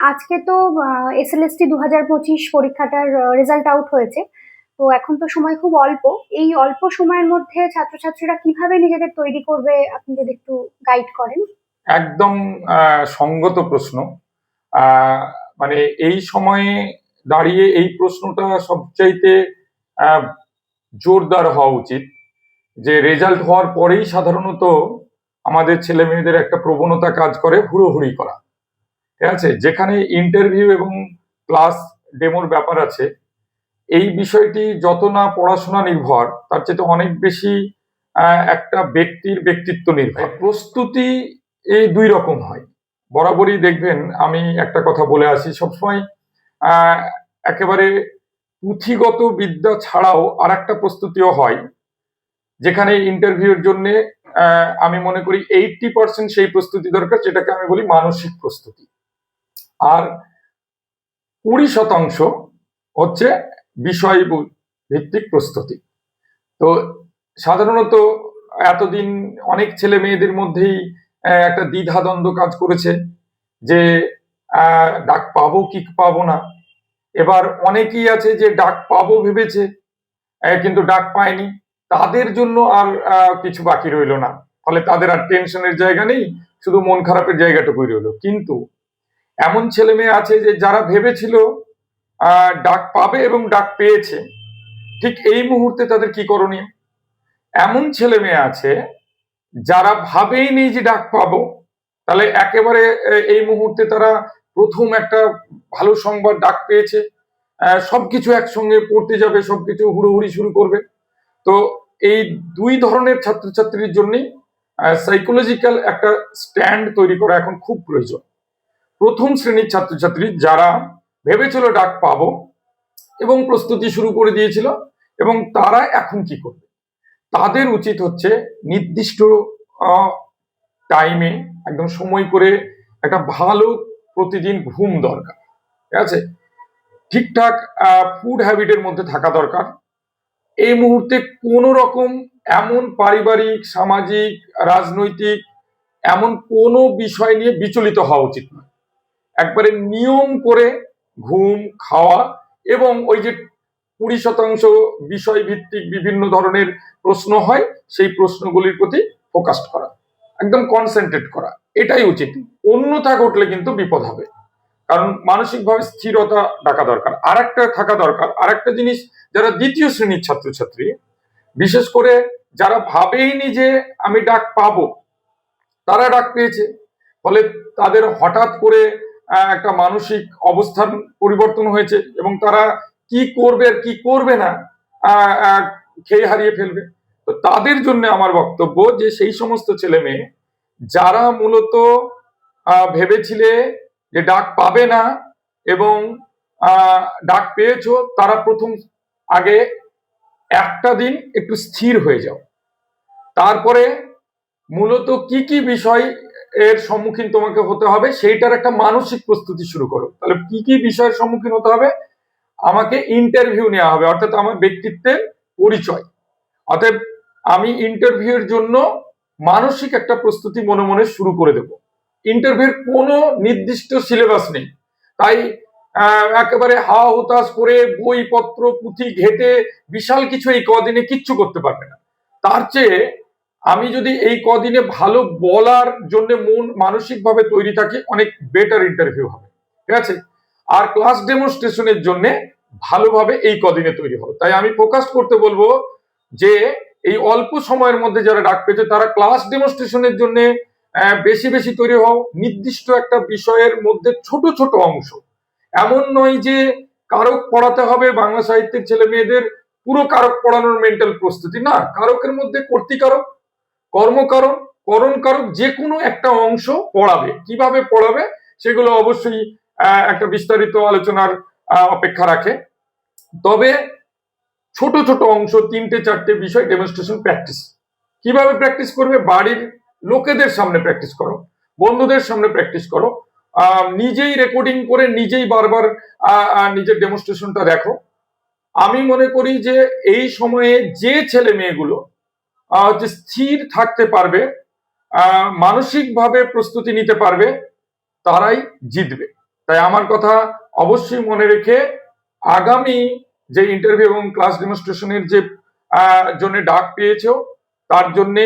আজকে তো এসএলএসটি দু হাজার পঁচিশ পরীক্ষাটার রেজাল্ট আউট হয়েছে। তো এখন তো সময় খুব অল্প। এই অল্প সময়ের মধ্যে ছাত্রছাত্রীরা কীভাবে নিজেদের তৈরি করবে, আপনি যদি একটু গাইড করেন। একদম সঙ্গত প্রশ্ন। মানে এই সময়ে দাঁড়িয়ে এই প্রশ্নটা সবচাইতে জোরদার হওয়া উচিত। যে রেজাল্ট হওয়ার পরেই সাধারণত আমাদের ছেলে মেয়েদের একটা প্রবণতা কাজ করে হুড়োহুড়ি করা। ঠিক আছে? যেখানে ইন্টারভিউ এবং ক্লাস ডেমোর ব্যাপার আছে, এই বিষয়টি যত না পড়াশোনা নির্ভর, তার চেয়ে অনেক বেশি একটা ব্যক্তির ব্যক্তিত্ব নির্ভর। প্রস্তুতি এই দুই রকম হয়। বরাবরই দেখবেন, আমি একটা কথা বলে আসি, সবসময় একেবারে পুঁথিগত বিদ্যা ছাড়াও আর একটা প্রস্তুতিও হয়, যেখানে ইন্টারভিউর জন্য আমি মনে করি এইটটি পার্সেন্ট সেই প্রস্তুতি দরকার, যেটাকে আমি বলি মানসিক প্রস্তুতি। আর কুড়ি শতাংশ হচ্ছে বিষয় ভিত্তিক প্রস্তুতি। তো সাধারণত এতদিন অনেক ছেলে মেয়েদের মধ্যেই একটা দ্বিধাদ্বন্দ্ব কাজ করেছে যে ডাক পাবো কি পাবো না। এবার অনেকেই আছে যে ডাক পাবো ভেবেছে কিন্তু ডাক পায়নি। তাদের জন্য আর কিছু বাকি রইল না। ফলে তাদের আর টেনশনের জায়গা নেই, শুধু মন খারাপের জায়গাটুকুই রইল। কিন্তু এমন ছেলে মেয়ে আছে যে যারা ভেবেছিল ডাক পাবে এবং ডাক পেয়েছে। ঠিক এই মুহূর্তে তাদের কি করণীয়? এমন ছেলে মেয়ে আছে যারা ভাবেই নেই যে ডাক পাবো। তাহলে একেবারে এই মুহূর্তে তারা প্রথম একটা ভালো সংবাদ ডাক পেয়েছে। সবকিছু একসঙ্গে পড়তে যাবে, সবকিছু হুড়োহুড়ি শুরু করবে। তো এই দুই ধরনের ছাত্রছাত্রীর জন্যই সাইকোলজিক্যাল একটা স্ট্যান্ড তৈরি করা এখন খুব প্রয়োজন। প্রথম শ্রেণির ছাত্রছাত্রী যারা ভেবেছিল ডাক পাবো এবং প্রস্তুতি শুরু করে দিয়েছিল এবং তারা এখন কি করবে? তাদের উচিত হচ্ছে নির্দিষ্ট টাইমে একদম সময় করে একটা ভালো প্রতিদিন ঘুম দরকার। ঠিক আছে? ঠিকঠাক ফুড হ্যাবিটের মধ্যে থাকা দরকার। এই মুহূর্তে কোনো রকম এমন পারিবারিক, সামাজিক, রাজনৈতিক এমন কোনো বিষয় নিয়ে বিচলিত হওয়া উচিত নয়। একবারে নিয়ম করে ঘুম, খাওয়া এবং ওই যে কুড়ি শতাংশ বিষয় ভিত্তিক বিভিন্ন ধরনের প্রশ্ন হয়, সেই প্রশ্নগুলির প্রতি ফোকাস করা, একদম কনসেন্ট্রেট করা, এটাই উচিত। অন্যথা ঘটলে কিন্তু বিপদ হবে। কারণ মানসিকভাবে স্থিরতা ডাকা দরকার আর একটা থাকা দরকার আর একটা জিনিস, যারা দ্বিতীয় শ্রেণির ছাত্রছাত্রী, বিশেষ করে যারা ভাবেইনি যে আমি ডাক পাবো, তারা ডাক পেয়েছে। ফলে তাদের হঠাৎ করে একটা মানসিক অবস্থান পরিবর্তন হয়েছে এবং তারা কি করবে আর কি করবে না খেয়ে হারিয়ে ফেলবে। তো তাদের জন্য আমার বক্তব্য যে সেই সমস্ত ছেলে মেয়ে যারা মূলত ভেবেছিলে যে ডাক পাবে না এবং ডাক পেয়েছ, তারা প্রথম আগে একটা দিন একটু স্থির হয়ে যাও। তারপরে মূলত কি কি বিষয় এর সম্মুখীন তোমাকে হতে হবে, সেইটার একটা মানসিক প্রস্তুতি শুরু করো। তাহলে কি কি বিষয়ের সম্মুখীন হতে হবে? আমাকে ইন্টারভিউ নেওয়া হবে, অর্থাৎ আমার ব্যক্তিত্বের পরিচয়। অতএব আমি ইন্টারভিউর জন্য মানসিক একটা প্রস্তুতি মনে মনে শুরু করে দেব। ইন্টারভিউর কোনো নির্দিষ্ট সিলেবাস নেই। তাই একেবারে হা হুতাশ করে বইপত্র পুঁথি ঘেটে বিশাল কিছু এই কদিনে কিচ্ছু করতে পারবে না। তার চেয়ে আমি যদি এই কদিনে ভালো বলার জন্য মন মানসিকভাবে তৈরি থাকি, অনেক বেটার ইন্টারভিউ হবে। ঠিক আছে? আর ক্লাস ডেমনস্ট্রেশনের জন্য ভালোভাবে এই কদিনে তৈরি হবে। তাই আমি ফোকাস করতে বলব যে, এই অল্প সময়ের মধ্যে যারা ডাক পেয়েছে, তারা ক্লাস ডেমনস্ট্রেশনের জন্য বেশি বেশি তৈরি হও। নির্দিষ্ট একটা বিষয়ের মধ্যে ছোট ছোট অংশ। এমন নয় যে কারক পড়াতে হবে বাংলা সাহিত্যের ছেলে মেয়েদের পুরো কারক পড়ানোর মেন্টাল প্রস্তুতি। না, কারকের মধ্যে কর্তিকারক কর্মকারক করণ কারক যে কোনো একটা অংশ পড়াবে। কীভাবে পড়াবে সেগুলো অবশ্যই একটা বিস্তারিত আলোচনার অপেক্ষা রাখে। তবে ছোট ছোট অংশ, তিনটে, চারটে বিষয় ডেমনস্ট্রেশন প্র্যাকটিস কীভাবে প্র্যাকটিস করবে? বাড়ির লোকেদের সামনে প্র্যাকটিস করো, বন্ধুদের সামনে প্র্যাকটিস করো। নিজেই রেকর্ডিং করে নিজেই বারবার নিজের ডেমনস্ট্রেশনটা দেখো। আমি মনে করি যে এই সময়ে যে ছেলে মেয়েগুলো হচ্ছে স্থির থাকতে পারবে মানসিকভাবে প্রস্তুতি নিতে পারবে, তারাই জিতবে। তাই আমার কথা অবশ্যই মনে রেখে আগামী যে ইন্টারভিউ এবং ক্লাস ডেমনস্ট্রেশনের যে জন্য ডাক পেয়েছ, তার জন্যে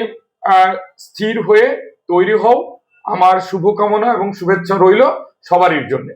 স্থির হয়ে তৈরি হও। আমার শুভকামনা এবং শুভেচ্ছা রইল সবারই জন্য।